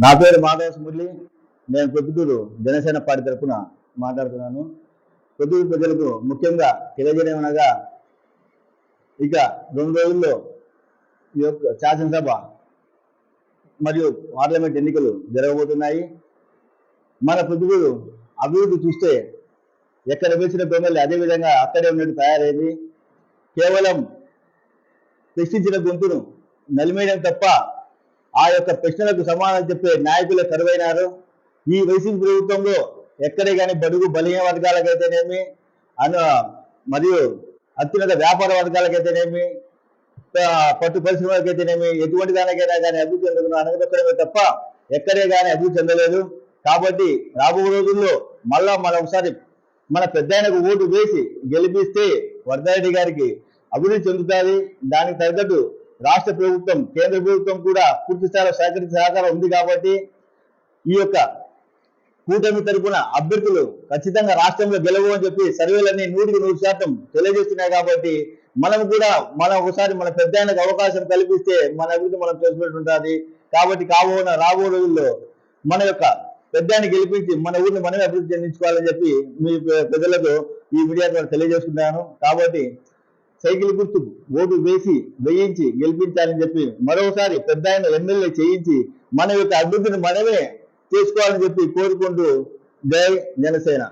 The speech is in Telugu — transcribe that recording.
నా పేరు మాధవ మురళి. నేను ప్రొద్దుటూరు జనసేన పార్టీ తరఫున మాట్లాడుతున్నాను. ప్రొద్దుటూరు ప్రజలకు ముఖ్యంగా తెలియజేయమనగా ఇక రెండు రోజుల్లో ఈ యొక్క శాసనసభ మరియు పార్లమెంట్ ఎన్నికలు జరగబోతున్నాయి. మన ప్రొద్దుటూరు అభివృద్ధి చూస్తే ఎక్కడ వేసిన దొంగలు అదే విధంగా అక్కడే ఉన్నట్టు తయారైంది. కేవలం ప్రశ్నించిన గొంతును నలిమేయడం తప్ప ఆ యొక్క ప్రశ్నలకు సమాధానం చెప్పే నాయకులు కరువైనారు ఈ వైసీపీ ప్రభుత్వంలో ఎక్కడే కానీ బడుగు బలహీన వర్గాలకైతేనేమి అను మరియు అత్యున్నత వ్యాపార వర్గాలకైతేనేమి పట్టు పరిశ్రమలకైతేనేమి ఎటువంటి దానికైనా కానీ అభివృద్ధి చెందుతున్న అనగదొక్కడమే తప్ప ఎక్కడే కానీ అభివృద్ధి చెందలేదు. కాబట్టి రాబో రోజుల్లో మళ్ళా మన ఒకసారి మన పెద్దాయనకు ఓటు వేసి గెలిపిస్తే వరదారెడ్డి గారికి అభివృద్ధి చెందుతుంది. దానికి తగ్గట్టు రాష్ట్ర ప్రభుత్వం కేంద్ర ప్రభుత్వం కూడా పూర్తి స్థాయిలో సహకరించే సహకారం ఉంది కాబట్టి ఈ యొక్క కూటమి తరపున అభ్యర్థులు ఖచ్చితంగా రాష్ట్రంలో గెలవు అని చెప్పి సర్వేలన్నీ నూటికి నూరు శాతం తెలియజేస్తున్నాయి కాబట్టి మనం కూడా మనం ఒకసారి మన పెద్ద అవకాశం కల్పిస్తే మన అభివృద్ధి మనం చేసుకుంటూ ఉంటుంది. కాబట్టి కాబోన రాబో రోజుల్లో మన యొక్క పెద్దాన్ని గెలిపించి మన ఊరిని మనమే అభివృద్ధి చెందించుకోవాలని చెప్పి మీ ప్రజలకు ఈ మీడియా ద్వారా తెలియజేస్తున్నాను కాబట్టి సైకిల్ గుర్తుకు ఓటు వేసి వేయించి గెలిపించాలని చెప్పి మరోసారి పెద్ద ఆయన ఎమ్మెల్యే చేయించి మన యొక్క అభివృద్ధిని మనమే చేసుకోవాలని చెప్పి కోరుకుంటూ జై జనసేన.